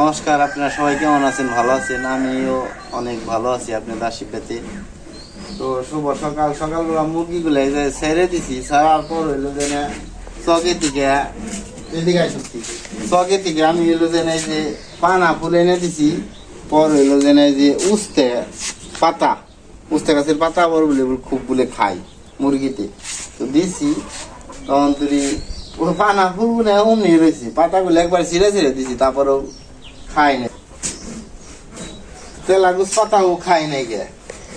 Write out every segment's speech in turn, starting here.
নমস্কার, আপনারা সবাই কেমন আছেন? ভালো আছেন? আমিও অনেক ভালো আছি আপনাদের আশীর্বাদে তো শুভ সকাল। সকালবেলা মুরগিগুলো এই যে ছেড়ে দিছি, ছাড়ার পর হইল যে না চকের দিকে চকের দিকে আমি হইল যে এই যে পানা ফুল এনে দিছি, পর হইল যে এই যে উস্তে পাতা। উস্তে গাছের পাতা বড় বলে খুব বলে খাই মুরগিতে। তো দিছি, তখন তুই পানা ফুল না, অমনি রয়েছে। পাতাগুলো একবার ছিঁড়ে ছিঁড়ে দিছি, তারপরেও খাই না তেলাগুস পাতাও খাই নাই গে।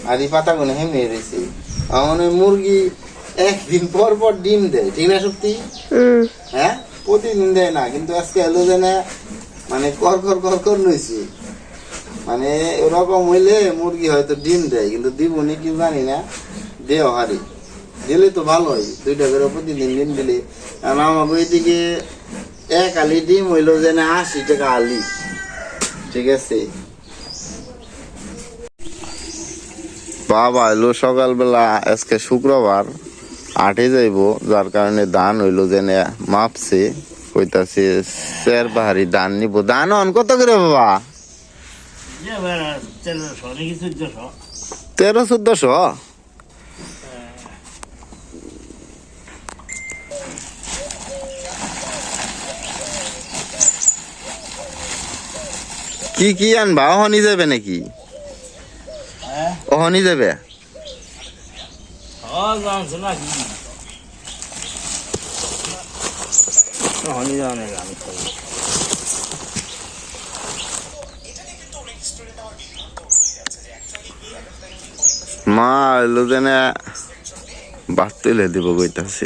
আর এই পাতাগুলো হেমে রয়েছে আমার মুরগি একদিন পর পর ডিম দেয় ঠিক না সত্যি? হ্যাঁ প্রতিদিন দেয় না কিন্তু আজকে এলো যে না মানে কর কর কর কর নইছে মানে ওরকম হইলে মুরগি হয়তো ডিম দেয় কিন্তু দিব নি কি জানি না? দেও হারি দিলে তো ভালো হয় দুইটা করে প্রতিদিন ডিম দিলে। কারণ আমাকে ওইদিকে এক আলি ডিম হইল যে না আশি টাকা আলি। ঠিক আছে। বাবা এলো সকালবেলা আজকে শুক্রবার। আটে যাইব যার কারণে ধান হইল যে না মাপছে কইতাছে শের বাহারি ধান নিব। দান অন কত করে বাবা? তেরো চোদ্দশো? কি কি আনবা? অহনি যাবে নাকি? অহনি যাবে মা এলো যেন বাদ তুলে দিব কইতাছে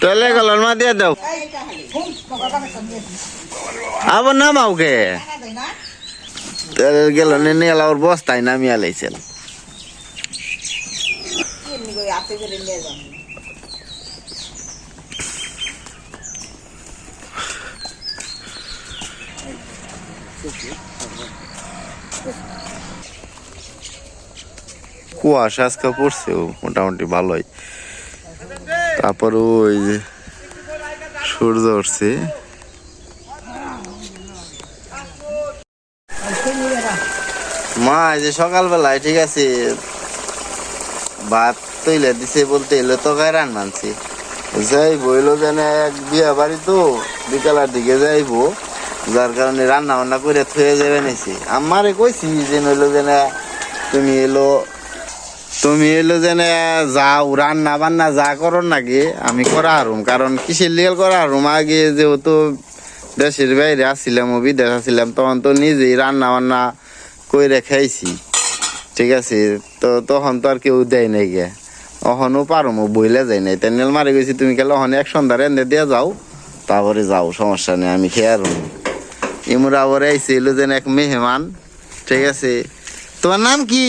চলো গলন মা দিয়ে দাও আবার নামাও কে তেলের গেলনে ওর বস্তায় নামিয়ে লাইছেন কুয়াশা আজকে পড়ছে মোটামুটি ভালোই। তারপর ওই সূর্য উঠছে। মা, এই যে সকালবেলায়, ঠিক আছে? ভাত তৈলে দিছে বলতে এলো তো গায়রান মানছি। যাই বইলো যেন এক বিয়া বাড়ি তো বিকালের দিকে যাইবো। যার কারণে রান্না বান্না করে থুয়ে যাবে নিছি। আমারে কইছি যে নইলো যেন, তুমি এলো তুমি এলো যেন যাও রান্না বান্না যা করো নাকি আমি করা হারুম। কারণ কিসের লিয়াল করা হারুম? আগে যেহেতু দেশের বাইরে আসছিলাম ও বিদেশ আসছিলাম, তখন তো নিজেই রান্না বান্না কইরে খাইছি। ঠিক আছে? তো তখন তো আর কেউ দেয় নাই গে। অহনও পারমো বইলে যাই নাই। তাই নেল মারি গেছি তুমি গেলে অহনে এক সন্ধ্যা রেন্দে দিয়ে যাও? তারপরে যাও সমস্যা নেই আমি খেয়ে আর ইমরা আবার আইসে এলো যেন এক মেহমান। ঠিক আছে। তোমার নাম কি?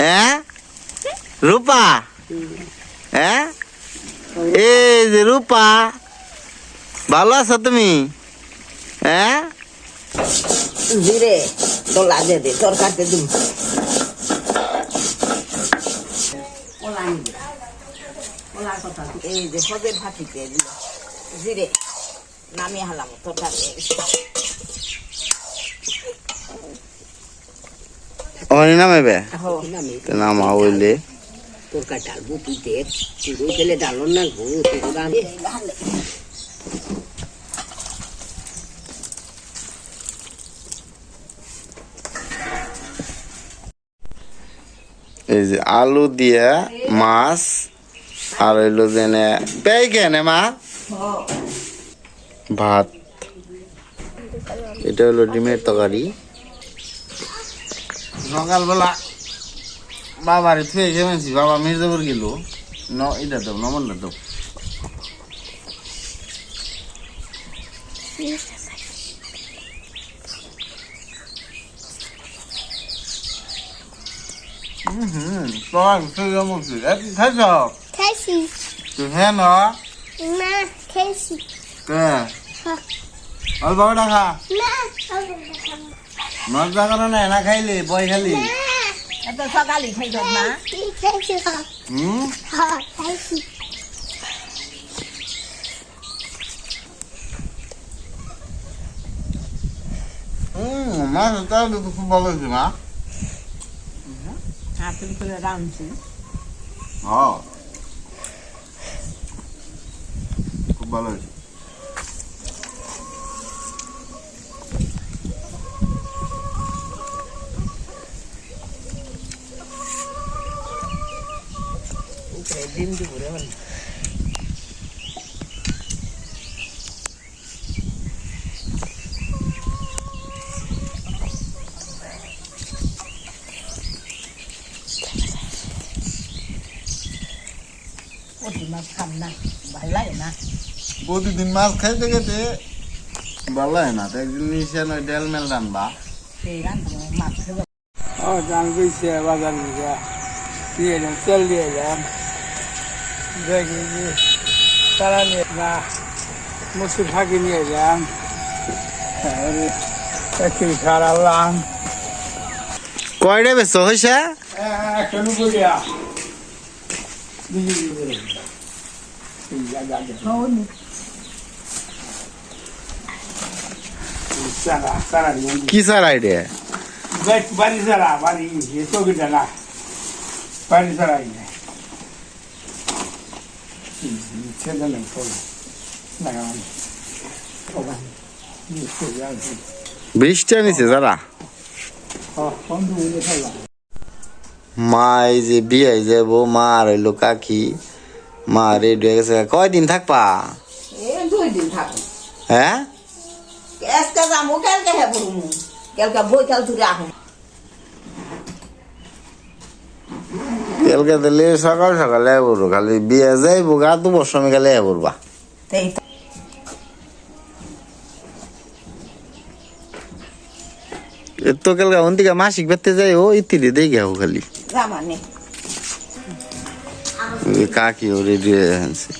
হ্যাঁ রূপা হ্যাঁ এই যে রূপা ভালো আছো তুমি? হ্যাঁ জিরে দে তরকারিতে এই যে সবের ভাতিতে দিল জিরে নামিয়ে হালাম তরকারি। অহনি নামাইবে? নামি হইলে। তরকারি ডালবো তুইতে তুই গেলে ডালো না গো এই যে আলু দিয়া মাছ আর হইল যে নে পেয়ে কেনে মা? ভাত। এটা হলো ডিমের তরকারি। সকালবেলা বাবারে থুয়ে গেছি বাবা মির্জাপুর গেল। ন এটা তো নমনটা তো হুম তোমার থুয়ে গেছি একটু খাইছ Casey. হ্যাঁ না Ma, Casey. কে অল্প খা Ma. মজা করে না না খাইলি বই খালি এত সকালে খাইছ না Casey. হুম Ha, Casey. হুম মাছ তাহলে তো খুব ভালো হয়েছে মা হাতুন করে রাঁধছি। হ্যাঁ। খুব ভালো হয়েছে। ডিম দুপুরে হল ওটি মাছ খাম না ভালো লাগে না। প্রতিদিন মাছ খাইতে খেতে ভালো হয় না। তো একদিন নিশে নয় ডেল মেল রানবা মাছ ও জান গেছে বাজার নিয়ে দিয়ে এলাম তেল দিয়ে এলাম। দেখি তারা নিয়ে না মুসুর ফাঁকি নিয়ে এলাম। একটু সারালাম কয়টা বেশ হয়েছে একটা নুকো সারা সারা কি sir idea ini. Saya dah nampak. Nak kan? Kawan. Ini sudah ada. বৃষ্টি আনিছে যারা মা এই যে বিয়ে যাব মা আর হইল কাকি। মা রেডি হয়ে গেছে। কয়দিন থাকবা? দুই দিন হ্যাঁ? আজকে যাব কালকে হে বলব কালকে বই কাল তুলে আহো। কালকে তাহলে সকাল সকালে বলব খালি বিয়ে যাইবো গা দু বছর গেলে বলবা তো এ তো কালকে ওন থেকে মাসিক বেতে যাই ও ইত্যাদি দেখে যাব খালি জামানে ওই কাকি ও রেডি হয়ে আছে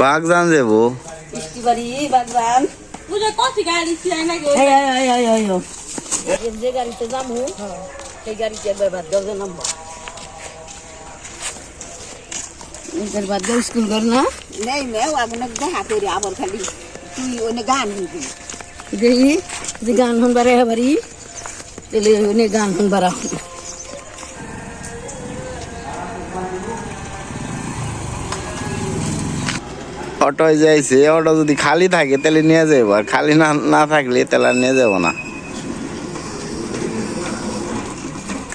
বাঘ জান যাব বৃষ্টি বাড়ি বাগবান বুঝে কফি গাড়ি ছিলাই নাকি এই এই এই এই এই যে গাড়িতে যাব সেই গাড়িতে একবার বাদ দাও নামবো এদের বাদ দিয়ে স্কুল কর না নেই নেই আপনাকে দেখা করি আবার খালি তুই ওনে গান নিবি দেখি যে গান শুনবারে হবারি তাহলে উনি গান শুনবার অটোয় যাইছে, অটো যদি খালি থাকে তাহলে নিয়ে যাব আর খালি না না থাকলে তাহলে আর নিয়ে যাব না।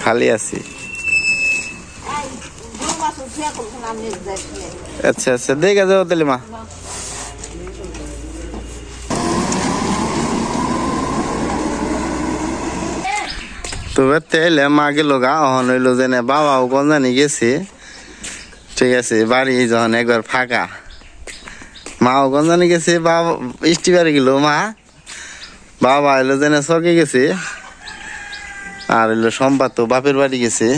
খালি আছি। আচ্ছা আচ্ছা দেখে যাব তাহলে মা। তবে তেলে মা গেল গা অহন হইল যে বাবাও কোন জানি গেছে। ঠিক আছে, বাড়ি যখন একবার ফাঁকা। মাও কোন জানি গেছে, বাবা স্টিবারে গেল, মা। বাবা এলো যেন চকে গেছে। আর এলো সম্পাদ তো বাপের বাড়ি গেছে।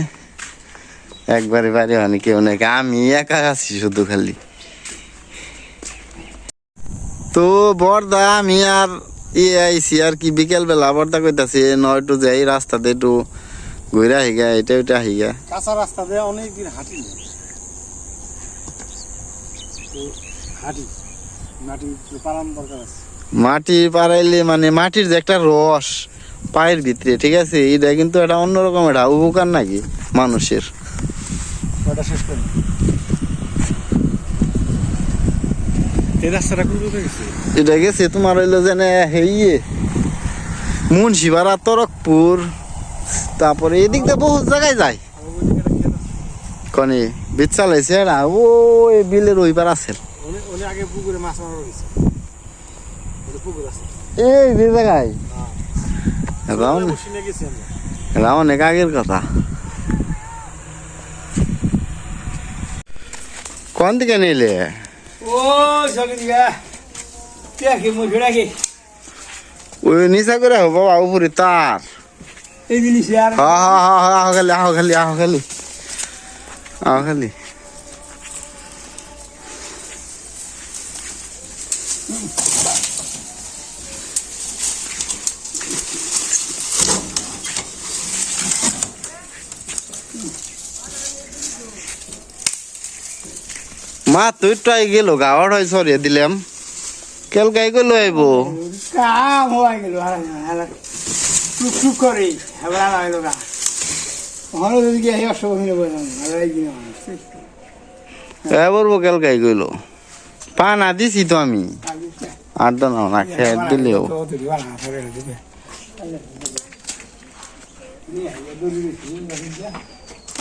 একবারে বাড়ি হয়নি কেউ নাকি, আমি একা আছি শুধু খালি। তো বর্দা, আমি আর আইছি আর কি বিকেল বেলা বর্দা কইতাছে নয় টু যাই রাস্তাতে একটু ঘুরে হিগা এটা ওইটা হিগা কাঁচা রাস্তা দিয়ে অনেক দিন হাঁটি হাঁটি মাটি পালান দরকার আছে। মাটি পাড়াইলে মানে মাটির যে একটা রস পায়ের ভিতরে ঠিক আছে? এটা কিন্তু একটা অন্যরকম একটা উপকার নাকি মানুষের? ওটা শেষ করি। এই রাস্তাটা কোন কোথায় গেছে? এটা গেছে তোমার হইল যে হেইয়ে মুন্সিপাড়া তরকপুর তারপরে এদিক দিয়ে বহুত জায়গায় যায়। কনে বিচ চালাইছে না ও এই বিলের ওইবার আছে। এই যে জায়গায়। এটা অনেক আগের কথা। কোন দিকে নিলে? ওই নিচা করে হব বাবা উপরে তার এই জিনিস হা হা হা হা আহ খালি আহ খালি আহ খালি। আহ খালি। মা তুই ট্রাই গেল গাওয়ার হয় সরিয়ে দিলাম। কেল গাই গেল আইব কাম হয়ে গেল টুক টুক করে হেবড়া লাগে। লোকা হলো যদি গিয়ে অসব হইলে বললাম হারা এই দিন এবার কেল গাই গেল। পা না দিছি তো আমি। আর তো না না খেয়ে দিলেও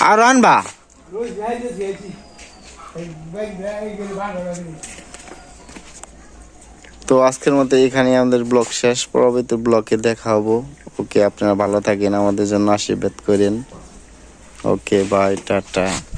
আর আনবা। তো আজকের মতো এখানে আমাদের ব্লগ শেষ। পরবর্তী ব্লকে দেখা হব। ওকে, আপনারা ভালো থাকেন। আমাদের জন্য আশীর্বাদ করেন। Okay bye tata.